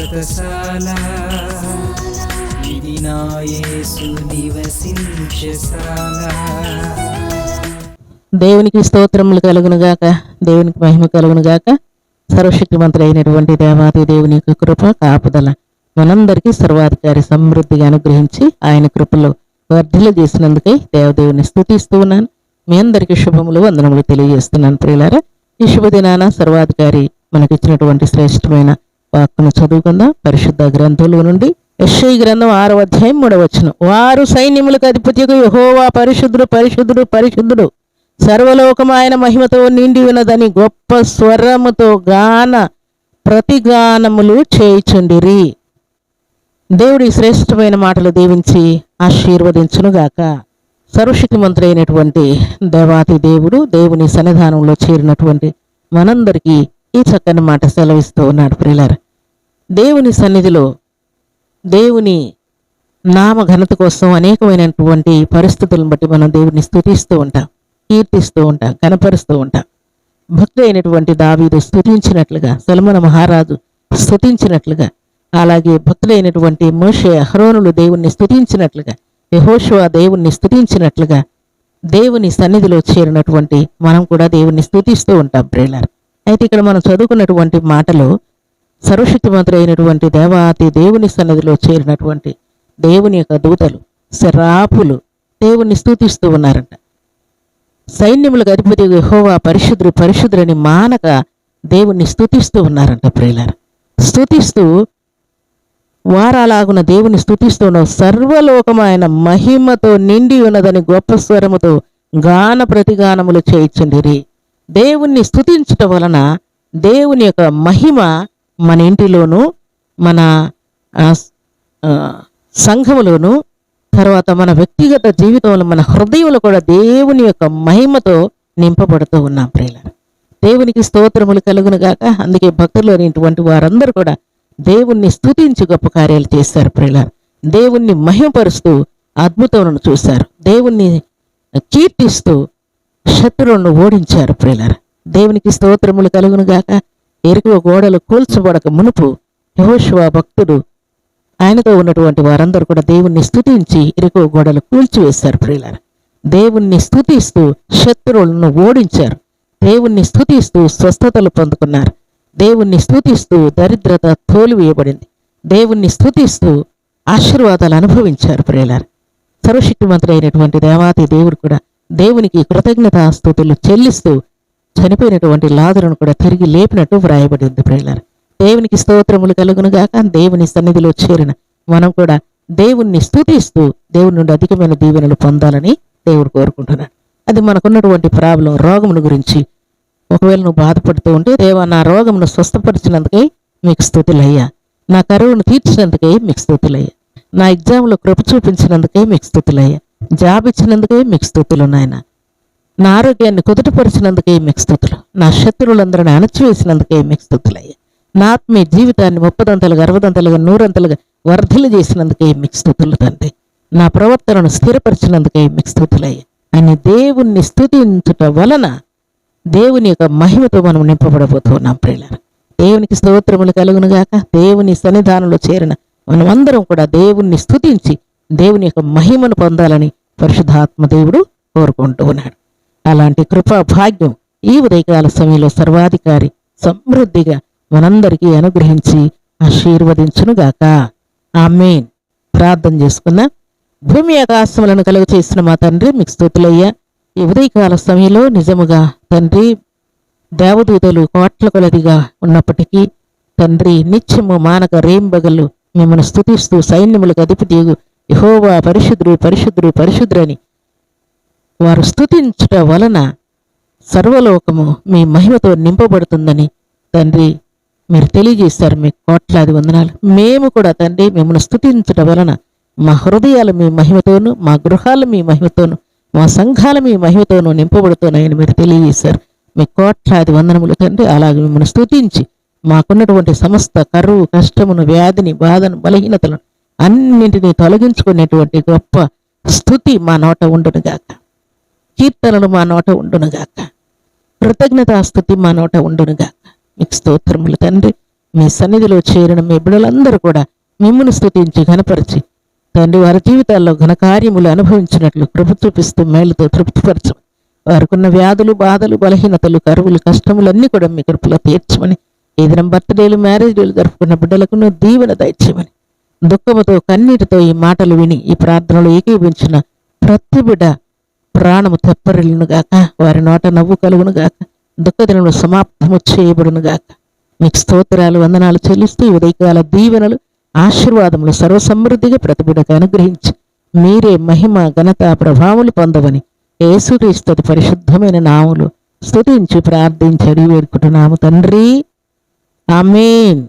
వ్రతశాల ఇది నా యేసు నివసించశాల దేవునికి స్తోత్రములు కలుగునుగాక దేవునికి మహిమ కలుగునుగాక సర్వశక్తిమంతుడు అయినటువంటి దేవాది దేవుని యొక్క కృప కాపుదల మనందరికీ సర్వాధికారి సమృద్ధిగా అనుగ్రహించి ఆయన కృపలో వర్ధిల చేసినందుకై దేవదేవుని స్థుతిస్తూ ఉన్నాను. మీ అందరికీ శుభములు వందనములు తెలియజేస్తున్నాను ప్రియులారా. ఈ శుభదినాన సర్వాధికారి మనకిచ్చినటువంటి శ్రేష్టమైన వాక్కును చదువుకుందాం. పరిశుద్ధ గ్రంథంలో నుండి యెషయి గ్రంథం ఆరో అధ్యాయం మూడవ వారు సైన్యములకు అధిపతికు యహోవా పరిశుద్ధుడు పరిశుద్ధుడు పరిశుద్ధుడు. సర్వలోకం ఆయన మహిమతో నిండి ఉన్నదని గొప్ప స్వరముతో గాన ప్రతిగానములు చేయుచుండిరి. దేవుడి శ్రేష్టమైన మాటలు దీవించి ఆశీర్వదించునుగాక సర్వశక్తిమంతుడైనటువంటి దేవాతి దేవుడు దేవుని సన్నిధానంలో చేరినటువంటి మనందరికీ ఈ చక్కని మాట సెలవిస్తూ ఉన్నాడు ప్రిలర్ దేవుని సన్నిధిలో దేవుని నామ ఘనత కోసం అనేకమైనటువంటి పరిస్థితులను బట్టి మనం దేవుని స్థుతిస్తూ ఉంటాం కీర్తిస్తూ ఉంటాం కనపరుస్తూ ఉంటాం. భక్తి అయినటువంటి దావీదు స్థుతించినట్లుగా సలమన మహారాజు స్థుతించినట్లుగా అలాగే భక్తులైనటువంటి మోషే అహరోనులు దేవుణ్ణి స్థుతించినట్లుగా యహోషువా దేవుణ్ణి స్థుతించినట్లుగా దేవుని సన్నిధిలో చేరినటువంటి మనం కూడా దేవుణ్ణి స్థుతిస్తూ ఉంటాం ప్రేలర్ అయితే ఇక్కడ మనం చదువుకున్నటువంటి మాటలో సర్వశక్తిమంతుడైనటువంటి దేవాతి దేవుని సన్నిధిలో చేరినటువంటి దేవుని యొక్క దూతలు శరాపులు దేవుణ్ణి స్థుతిస్తూ ఉన్నారంట. సైన్యములకు అధిపతి హోవా పరిశుద్ధుడు పరిశుద్ధుడని మానక దేవుణ్ణి స్థుతిస్తూ ఉన్నారంట ప్రియులార. స్థుతిస్తూ వారాలాగున దేవుని స్తుతిస్తూ సర్వలోకమైన మహిమతో నిండి ఉన్నదని గొప్ప స్వరముతో గాన ప్రతిగానములు చేయించుండిరి దేవుణ్ణి స్థుతించటం వలన దేవుని యొక్క మహిమ మన ఇంటిలోను మన సంఘములోను తర్వాత మన వ్యక్తిగత జీవితంలో మన హృదయంలో కూడా దేవుని యొక్క మహిమతో నింపబడుతూ ఉన్నాం ప్రియులారా. దేవునికి స్తోత్రములు కలుగును గాక. అందుకే భక్తులు అనేటువంటి వారందరూ కూడా దేవుణ్ణి స్థుతించి గొప్ప కార్యాలు చేశారు ప్రియులారా. దేవుణ్ణి మహిమపరుస్తూ అద్భుతములను చూశారు. దేవుణ్ణి కీర్తిస్తూ శత్రువులను ఓడించారు ప్రియులారా. దేవునికి స్తోత్రములు కలుగును గాక. గోడలు కూల్చబడక మునుపు యహోశివ భక్తుడు ఆయనతో ఉన్నటువంటి వారందరూ కూడా దేవుణ్ణి స్థుతించి ఇరుకో గోడలు కూల్చివేశారు ప్రియులారా. దేవుణ్ణి స్థుతిస్తూ శత్రువులను ఓడించారు. దేవుణ్ణి స్థుతిస్తూ స్వస్థతలు పొందుకున్నారు. దేవుణ్ణి స్థుతిస్తూ దరిద్రత తోలివేయబడింది. దేవుణ్ణి స్థుతిస్తూ ఆశీర్వాదాలు అనుభవించారు ప్రియులారా. సర్వశక్తిమంతుడైనటువంటి దేవాతి దేవుడు కూడా దేవునికి కృతజ్ఞత స్థుతులు చెల్లిస్తూ చనిపోయినటువంటి లాదులను కూడా తిరిగి లేపినట్టు వ్రాయబడింది ప్రియులారా. దేవునికి స్తోత్రములు కలుగునుగాక దేవుని సన్నిధిలో చేరిన మనం కూడా దేవుణ్ణి స్థుతిస్తూ దేవుని నుండి అధికమైన దీవెనలు పొందాలని దేవుడు కోరుకుంటున్నాడు. అది మనకున్నటువంటి ప్రాబ్లం రోగమును గురించి ఒకవేళ నువ్వు బాధపడుతూ ఉంటే దేవా నా రోగమును స్వస్థపరిచినందుకే మీకు స్థుతులయ్యా. నా కరువును తీర్చినందుకే మీకు స్థుతులయ్యా. నా ఎగ్జామ్లో కృప చూపించినందుకే మీకు స్థుతులయ్యా. జాబ్ ఇచ్చినందుకే మీకు స్థుతులు నాయన. నా ఆరోగ్యాన్ని కుదుటపరిచినందుకే మీకు స్థుతులు. నా శత్రువులందరిని అణచివేసినందుకే మీకు స్థుతులయ్యా నా ఆత్మీయ జీవితాన్ని ముప్పదంతలుగా అరవదంతలుగా నూరంతలుగా వర్ధిలు చేసినందుకే మీకు స్థుతులు తండ్రి. నా ప్రవర్తనను స్థిరపరిచినందుకే మీకు స్థుతులయ్యా అని దేవుణ్ణి స్థుతించుట వలన దేవుని యొక్క మహిమతో మనం నింపబడబోతున్నాం ప్రియులారా. దేవునికి స్తోత్రములు కలుగునుగాక. దేవుని సన్నిధానంలో చేరిన మనమందరం కూడా దేవుణ్ణి స్థుతించి దేవుని యొక్క మహిమను పొందాలని పరిశుద్ధాత్మ దేవుడు కోరుకుంటూ ఉన్నాడు. అలాంటి కృపా భాగ్యం ఈ ఉదయకాల సమయంలో సర్వాధికారి సమృద్ధిగా మనందరికీ అనుగ్రహించి ఆశీర్వదించునుగాక. ఆమెన్. ప్రార్థన చేసుకున్నా భూమి ఆకాశములను కలుగు చేసిన మా తండ్రి మీకు స్థుతులయ్యా. ఈ ఉదయకాల సమయంలో నిజముగా తండ్రి దేవదూతలు కోట్ల కొలదిగా ఉన్నప్పటికీ తండ్రి నిత్యము మానక రేంబగలు మిమ్మల్ని స్థుతిస్తూ సైన్యములకు అధిపతి యహోవా పరిశుద్ధుడు పరిశుద్ధుడు పరిశుద్ధుడని వారు స్థుతించుట వలన సర్వలోకము మీ మహిమతో నింపబడుతుందని తండ్రి మీరు తెలియజేశారు. మీ కోట్లాది వందనాలు. మేము కూడా తండ్రి మిమ్మల్ని స్థుతించడం వలన మా హృదయాలు మీ మహిమతోను మా గృహాలు మీ మహిమతోను మా సంఘాలు మీ మహిమతోను నింపబడుతున్నాయని మీరు తెలియజేశారు. మీ కోట్లాది వందనములు తండ్రి. అలాగే మిమ్మల్ని స్థుతించి మాకున్నటువంటి సమస్త కరువు కష్టమును వ్యాధిని బాధను బలహీనతలను అన్నింటినీ తొలగించుకునేటువంటి గొప్ప స్థుతి మా నోట ఉండునుగాక కీర్తనలు మా నోట ఉండునుగాక కృతజ్ఞతాస్థుతి మా నోట ఉండునుగాక మీకు స్తోత్రములు తండ్రి మీ సన్నిధిలో చేరిన మీ బిడ్డలందరూ కూడా మిమ్మల్ని స్థుతించి ఘనపరిచి తండ్రి వారి జీవితాల్లో ఘనకార్యములు అనుభవించినట్లు కృప చూపిస్తూ మేలుతో తృప్తిపరచు వారికున్న వ్యాధులు బాధలు బలహీనతలు కరువులు కష్టములన్నీ కూడా మీ కృపలో తీర్చమని ఏదైనా బర్త్డేలు మ్యారేజ్లు జరుపుకున్న బిడ్డలకు దీవెన దయచేయమని దుఃఖముతో కన్నీటితో ఈ మాటలు విని ఈ ప్రార్థనలో ఏకీభించిన ప్రతి బిడ్డ ప్రాణము తెప్పరిల్లును గాక వారి నోట నవ్వు కలుగునుగాక గాక సమాప్తము చేయబడును గాక. మీకు స్తోత్రాలు వందనాలు చెల్లిస్తూ ఈ ఉదయకాల దీవెనలు ఆశీర్వాదములు సర్వసమృద్ధిగా ప్రతి బిడ్డకు అనుగ్రహించి మీరే మహిమ ఘనత ప్రభావములు పొందవని ఏసుక్రీస్తుది పరిశుద్ధమైన నాములు స్తుతించి ప్రార్థించి అడిగి వేడుకుంటున్నాము తండ్రి. ఆమెన్.